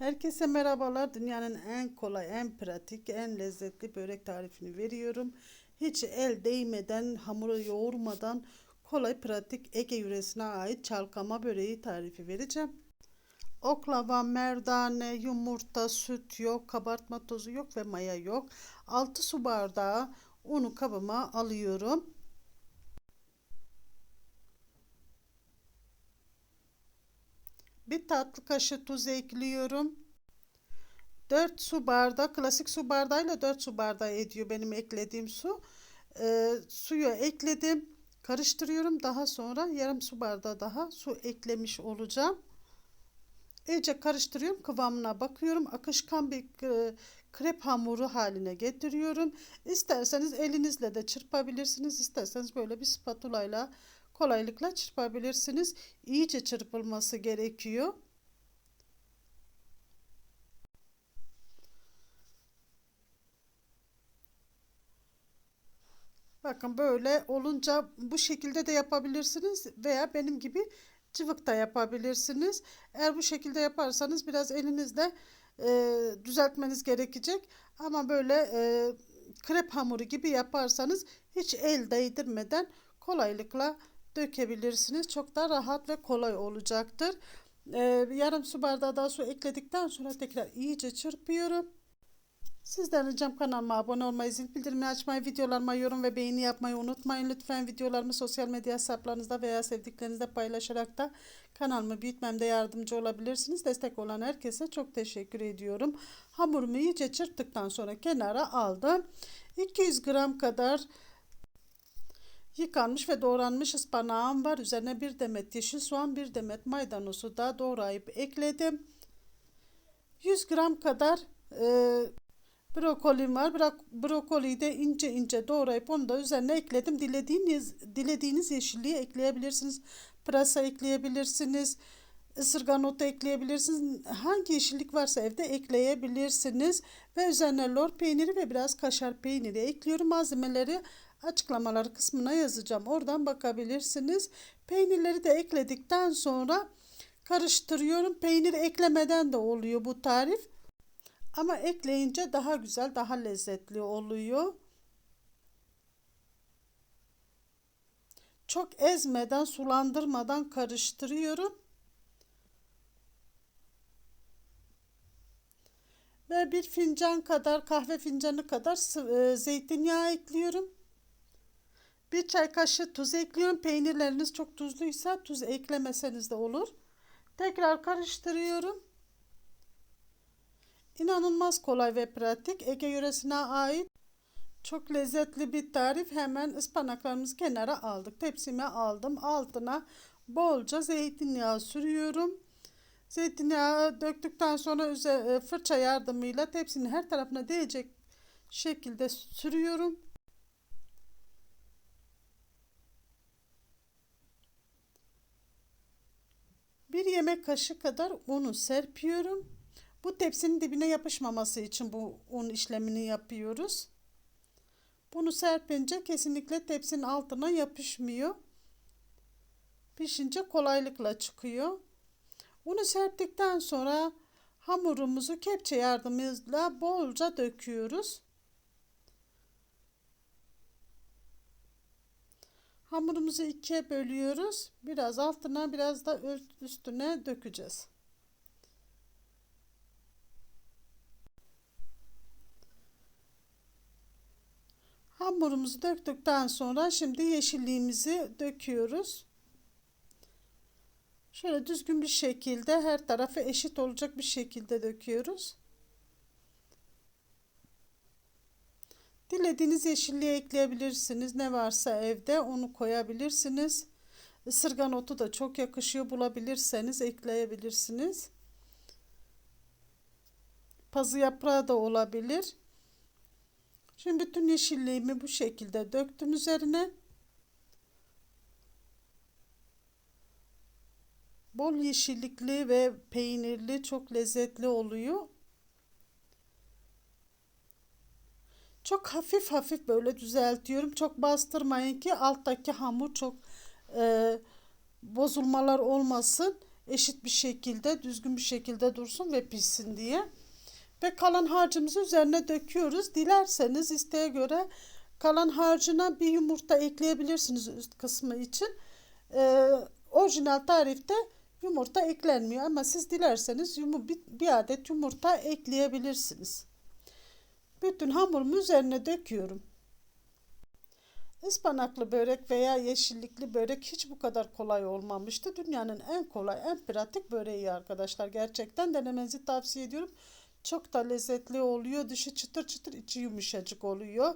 Herkese merhabalar. Dünyanın en kolay, en pratik, en lezzetli börek tarifini veriyorum. Hiç el değmeden, hamuru yoğurmadan kolay, pratik Ege yöresine ait çalkama böreği tarifi vereceğim. Oklava, merdane, yumurta, süt yok, kabartma tozu yok ve maya yok. 6 su bardağı unu kabıma alıyorum. Bir tatlı kaşığı tuz ekliyorum. 4 su bardağı, klasik su bardağıyla 4 su bardağı ediyor benim eklediğim su. Ee, suyu ekledim. Karıştırıyorum. Daha sonra yarım su bardağı daha su eklemiş olacağım. İyice karıştırıyorum. Kıvamına bakıyorum. Akışkan bir e, krep hamuru haline getiriyorum. İsterseniz elinizle de çırpabilirsiniz. İsterseniz böyle bir spatula ile kolaylıkla çırpabilirsiniz. İyice çırpılması gerekiyor. Bakın böyle olunca bu şekilde de yapabilirsiniz veya benim gibi cıvık da yapabilirsiniz. Eğer bu şekilde yaparsanız biraz elinizle e, düzeltmeniz gerekecek. Ama böyle e, krep hamuru gibi yaparsanız hiç el değdirmeden kolaylıkla dökebilirsiniz. Çok da rahat ve kolay olacaktır. Ee, yarım su bardağı daha su ekledikten sonra tekrar iyice çırpıyorum. Sizden ricam kanalıma abone olmayı, zil bildirimini açmayı, videolarıma yorum ve beğeni yapmayı unutmayın. Lütfen videolarımı sosyal medya hesaplarınızda veya sevdiklerinizle paylaşarak da kanalımı büyütmemde yardımcı olabilirsiniz. Destek olan herkese çok teşekkür ediyorum. Hamurumu iyice çırptıktan sonra kenara aldım. 200 gram kadar Yıkanmış ve doğranmış ıspanağım var. Üzerine bir demet yeşil soğan, bir demet maydanozu da doğrayıp ekledim. 100 gram kadar e, brokolim var. Bırak, brokoliyi de ince ince doğrayıp onu da üzerine ekledim. Dilediğiniz, dilediğiniz yeşilliği ekleyebilirsiniz. Pırasa ekleyebilirsiniz. Isırgan otu ekleyebilirsiniz. Hangi yeşillik varsa evde ekleyebilirsiniz. Ve üzerine lor peyniri ve biraz kaşar peyniri ekliyorum. Malzemeleri açıklamalar kısmına yazacağım. Oradan bakabilirsiniz. Peynirleri de ekledikten sonra karıştırıyorum. Peynir eklemeden de oluyor bu tarif. Ama ekleyince daha güzel, daha lezzetli oluyor. Çok ezmeden, sulandırmadan karıştırıyorum. Ve bir fincan kadar, kahve fincanı kadar e, zeytinyağı ekliyorum. Bir çay kaşığı tuz ekliyorum. Peynirleriniz çok tuzluysa tuz eklemeseniz de olur. Tekrar karıştırıyorum. İnanılmaz kolay ve pratik. Ege yöresine ait çok lezzetli bir tarif. Hemen ıspanaklarımızı kenara aldık. Tepsime aldım. Altına bolca zeytinyağı sürüyorum. Zeytinyağı döktükten sonra e, fırça yardımıyla tepsinin her tarafına değecek şekilde sürüyorum. Bir yemek kaşığı kadar unu serpiyorum. Bu tepsinin dibine yapışmaması için bu un işlemini yapıyoruz. Bunu serpince kesinlikle tepsinin altına yapışmıyor. Pişince kolaylıkla çıkıyor. Unu serptikten sonra hamurumuzu kepçe yardımıyla bolca döküyoruz. Hamurumuzu ikiye bölüyoruz. Biraz altına biraz da üstüne dökeceğiz. Hamurumuzu döktükten sonra şimdi yeşilliğimizi döküyoruz. Şöyle düzgün bir şekilde her tarafı eşit olacak bir şekilde döküyoruz. Dilediğiniz yeşilliği ekleyebilirsiniz. Ne varsa evde onu koyabilirsiniz. Isırgan otu da çok yakışıyor. Bulabilirseniz ekleyebilirsiniz. Pazı yaprağı da olabilir. Şimdi bütün yeşilliğimi bu şekilde döktüm üzerine. Bol yeşillikli ve peynirli çok lezzetli oluyor. Çok hafif hafif böyle düzeltiyorum. Çok bastırmayın ki alttaki hamur çok e, bozulmalar olmasın. eşit bir şekilde, düzgün bir şekilde dursun ve pişsin diye. Ve kalan harcımızı üzerine döküyoruz. Dilerseniz isteğe göre kalan harcına bir yumurta ekleyebilirsiniz üst kısmı için. Ee, orijinal tarifte yumurta eklenmiyor ama siz dilerseniz yumu, bir, bir adet yumurta ekleyebilirsiniz. Bütün hamurumu üzerine döküyorum. Ispanaklı börek veya yeşillikli börek hiç bu kadar kolay olmamıştı. Dünyanın en kolay, en pratik böreği arkadaşlar. Gerçekten denemenizi tavsiye ediyorum. Çok da lezzetli oluyor. Dışı çıtır çıtır, içi yumuşacık oluyor.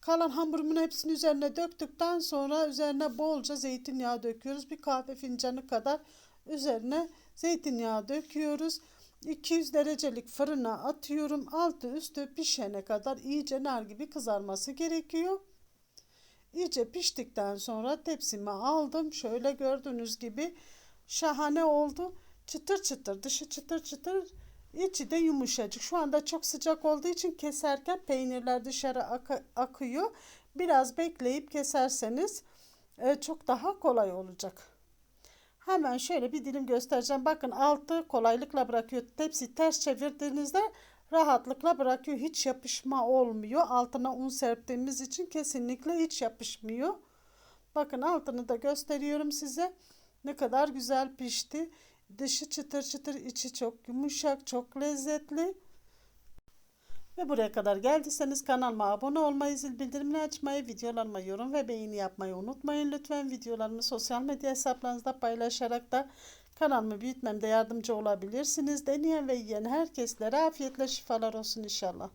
Kalan hamurumun hepsini üzerine döktükten sonra üzerine bolca zeytinyağı döküyoruz. Bir kahve fincanı kadar üzerine zeytinyağı döküyoruz. 200 derecelik fırına atıyorum. Altı üstü pişene kadar iyice nar gibi kızarması gerekiyor. İyice piştikten sonra tepsime aldım. Şöyle gördüğünüz gibi şahane oldu. Çıtır çıtır, dışı çıtır çıtır, içi de yumuşacık. Şu anda çok sıcak olduğu için keserken peynirler dışarı ak- akıyor. Biraz bekleyip keserseniz e, çok daha kolay olacak. Hemen şöyle bir dilim göstereceğim. Bakın altı kolaylıkla bırakıyor. Tepsi ters çevirdiğinizde rahatlıkla bırakıyor. Hiç yapışma olmuyor. Altına un serptiğimiz için kesinlikle hiç yapışmıyor. Bakın altını da gösteriyorum size. Ne kadar güzel pişti. Dışı çıtır çıtır, içi çok yumuşak, çok lezzetli. Ve buraya kadar geldiyseniz kanalıma abone olmayı, zil bildirimini açmayı, videolarıma yorum ve beğeni yapmayı unutmayın. Lütfen videolarımı sosyal medya hesaplarınızda paylaşarak da kanalımı büyütmemde yardımcı olabilirsiniz. Deneyen ve yiyen herkeslere afiyetle şifalar olsun inşallah.